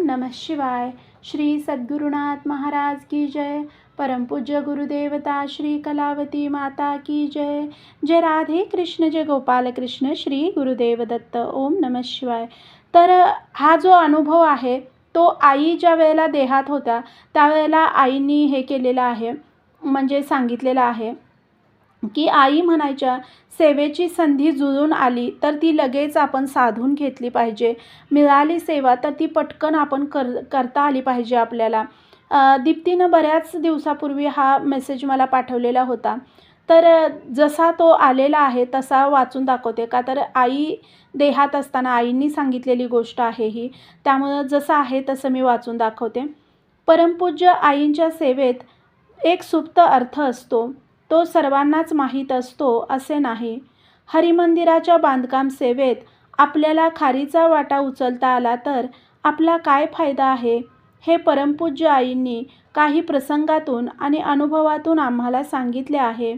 नमः शिवाय। श्री सद्गुरुनाथ महाराज की जय। परमपूज्य गुरुदेवता श्री कलावती माता की जय। जय राधे कृष्ण जय गोपाल कृष्ण श्री गुरुदेव दत्त ओम नमः शिवाय। तर हा जो अनुभव आहे तो आई ज्या वेळेला देहात होत्या त्यावेळेला आईनी हे केलेलं आहे म्हणजे सांगितलेलं आहे की आई म्हणायच्या सेवेची संधी जुळून आली तर ती लगेच आपण साधून घेतली पाहिजे. मिळाली सेवा तर ती पटकन आपण कर करता आली पाहिजे आपल्याला. दीप्तीनं बऱ्याच दिवसापूर्वी हा मेसेज मला पाठवलेला होता. तर जसा तो आलेला आहे तसा वाचून दाखवते का? तर आई देहात असताना आईंनी सांगितलेली गोष्ट आहे ही. त्यामुळं जसं आहे तसं मी वाचून दाखवते. परमपूज्य आईंच्या सेवेत एक सुप्त अर्थ असतो. तो सर्वांनाच माहीत असतो असे नाही. हरिमंदिराच्या बांधकाम सेवेत आपल्याला खारीचा वाटा उचलता आला तर आपला काय फायदा आहे? हे परमपूज्य आईंनी काही प्रसंगातून आणि अनुभवातून आम्हाला सांगितले आहे.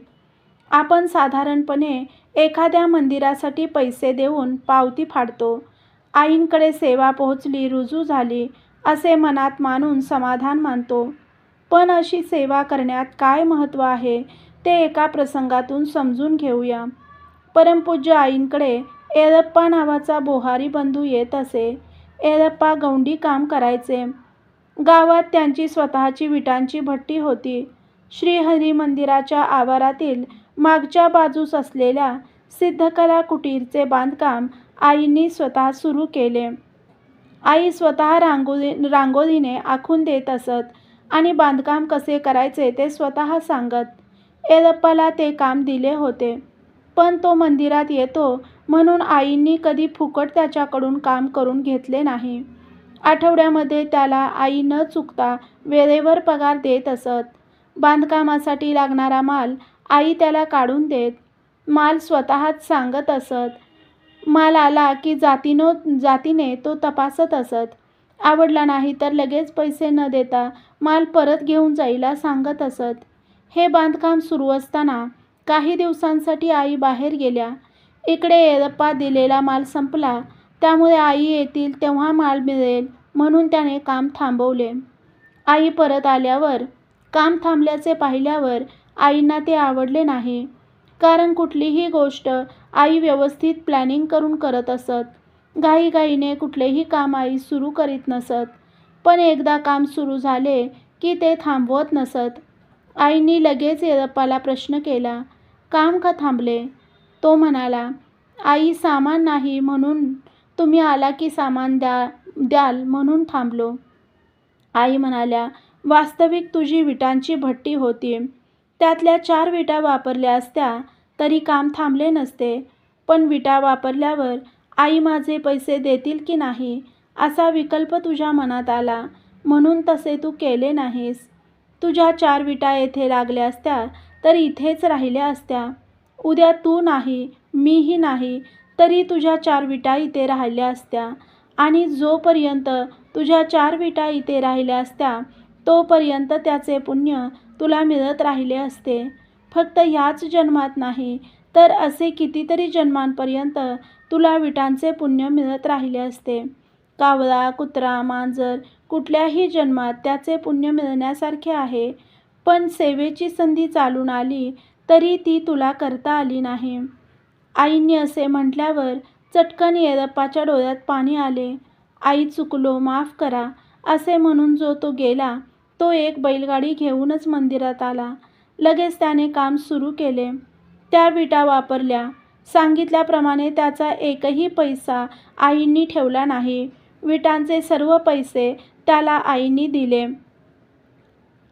आपण साधारणपणे एखाद्या मंदिरासाठी पैसे देऊन पावती फाडतो. आईंकडे सेवा पोहोचली रुजू झाली असे मनात मानून समाधान मानतो. पण अशी सेवा करण्यात काय महत्त्व आहे? ते एका प्रसंगातून समजून घेऊया. परमपूज्य आईंकडे एरप्पा नावाचा बोहारी बंधू येत असे. एरप्पा गौंडी काम करायचे. गावात त्यांची स्वतःची विटांची भट्टी होती. श्रीहरी मंदिराच्या आवारातील मागच्या बाजूस असलेल्या सिद्धकला कुटीरचे बांधकाम आईंनी स्वतः सुरू केले. आई स्वतः रांगोळी रांगोळीने आखून देत असत आणि बांधकाम कसे करायचे ते स्वतः सांगत. एरप्पाला ते काम दिले होते. पण तो मंदिरात येतो म्हणून आईंनी कधी फुकट त्याच्याकडून काम करून घेतले नाही. आठवड्यामध्ये त्याला आई न चुकता वेळेवर पगार देत असत. बांधकामासाठी लागणारा माल आई त्याला काढून देत. माल स्वतःच सांगत असत. माल आला की जातीनो जातीने तो तपासत असत. आवडला नाही तर लगेच पैसे न देता माल परत घेऊन जायला सांगत असत. हे बांधकाम सुरू असताना काही दिवसांसाठी आई बाहेर गेल्या. इकडे येरप्पा दिलेला माल संपला. त्यामुळे आई येतील तेव्हा माल मिळेल म्हणून त्याने काम थांबवले. आई परत आल्यावर काम थांबल्याचे पाहिल्यावर आईंना ते आवडले नाही. कारण कुठलीही गोष्ट आई व्यवस्थित प्लॅनिंग करून करत असत. घाईघाईने कुठलेही काम आई सुरू करीत नसत. पण एकदा काम सुरू झाले की ते थांबवत नसत. आईनी लगेच येरप्पाला प्रश्न केला. काम का थांबले? तो म्हणाला आई सामान नाही म्हणून तुम्ही आला की सामान द्या द्याल म्हणून थांबलो. आई म्हणाल्या वास्तविक तुझी विटांची भट्टी होती. त्यातल्या चार विटा वापरल्या असत्या तरी काम थांबले नसते. पण विटा वापरल्यावर आई माझे पैसे देतील की नाही असा विकल्प तुझ्या मनात आला. म्हणून तसे तू केले नाहीस. तुझ्या चार विटा येथे लागल्या असत्या तर इथेच राहिल्या असत्या. उद्या तू नाही मीही नाही तरी तुझ्या चार विटा इथे राहिल्या असत्या. आणि जोपर्यंत तुझ्या चार विटा इथे राहिल्या असत्या तोपर्यंत त्याचे पुण्य तुला मिळत राहिले असते. फक्त ह्याच जन्मात नाही तर असे कितीतरी जन्मांपर्यंत तुला विटांचे पुण्य मिळत राहिले असते. कावळा कुत्रा मांजर कुठल्याही जन्मात त्याचे पुण्य मिळण्यासारखे आहे. पण सेवेची संधी चालून आली तरी ती तुला करता आली नाही. आईंनी असे म्हटल्यावर चटकन येरप्पाच्या डोळ्यात पाणी आले. आई चुकलो माफ करा असे म्हणून जो तो गेला तो एक बैलगाडी घेऊनच मंदिरात आला. लगेच त्याने काम सुरू केले. त्या विटा वापरल्या. सांगितल्याप्रमाणे त्याचा एकही पैसा आईंनी ठेवला नाही. विटांचे सर्व पैसे त्याला आईनी दिले.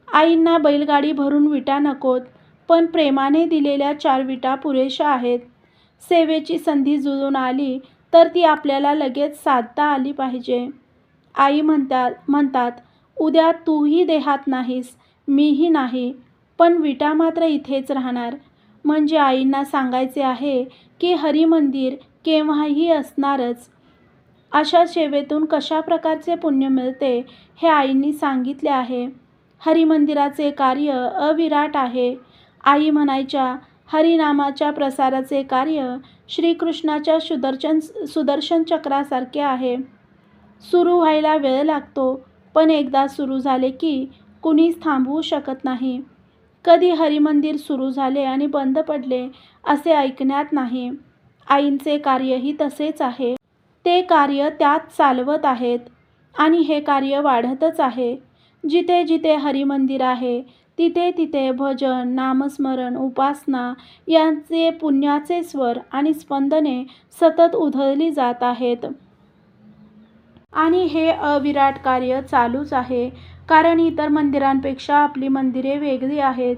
आईंना बैलगाडी भरून विटा नकोत पण प्रेमाने दिलेल्या चार विटा पुरेशा आहेत. सेवेची संधी जुळून आली तर ती आपल्याला लगेच साधता आली पाहिजे. आई म्हणतात म्हणतात उद्या तूही देहात नाहीस मीही नाही पण विटा मात्र इथेच राहणार म्हणजे आईंना सांगायचे आहे की हरिमंदिर केव्हाही असणारच अशा सेवेतून कशा प्रकारचे पुण्य मिळते हे आईंनी सांगितले आहे. हरिमंदिराचे कार्य अविराट आहे. आई म्हणायच्या हरिनामाच्या प्रसाराचे कार्य श्रीकृष्णाच्या सुदर्शन सुदर्शन चक्रासारखे आहे. सुरू व्हायला वेळ लागतो पण एकदा सुरू झाले की कुणीच थांबवू शकत नाही. कधी हरिमंदिर सुरू झाले आणि बंद पडले असे ऐकण्यात नाही. आईंचे कार्यही तसेच आहे. ते कार्य त्यात चालवत आहेत आणि हे कार्य वाढतच आहे. जिथे जिथे हरिमंदिर आहे तिथे तिथे भजन नामस्मरण उपासना यांचे पुण्याचे स्वर आणि स्पंदने सतत उधळली जात आहेत. आणि हे अविराट कार्य चालूच आहे. कारण इतर मंदिरांपेक्षा आपली मंदिरे वेगळी आहेत.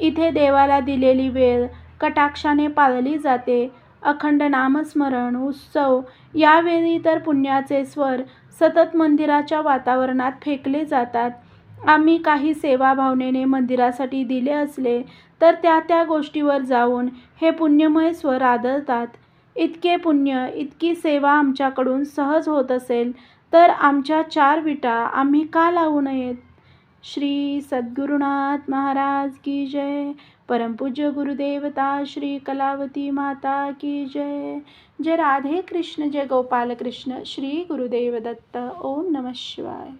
इथे देवाला दिलेली वेळ कटाक्षाने पाळली जाते. अखंड नामस्मरण उत्सव यावेळी तर पुण्याचे स्वर सतत मंदिराच्या वातावरणात फेकले जातात. आम्ही काही सेवाभावनेने मंदिरासाठी दिले असले तर त्या त्या गोष्टीवर जाऊन हे पुण्यमय स्वर आदळतात. इतके पुण्य इतकी सेवा आमच्याकडून सहज होत असेल तर आमच्या चार विटा आम्ही का लावू नयेत? श्री सद्गुरुनाथ महाराज की जय। परमपूज्य गुरुदेवता श्री कलावती माता की जय। जय राधे कृष्ण जय गोपाल कृष्ण श्री गुरुदेव दत्त। ओम नमः शिवाय।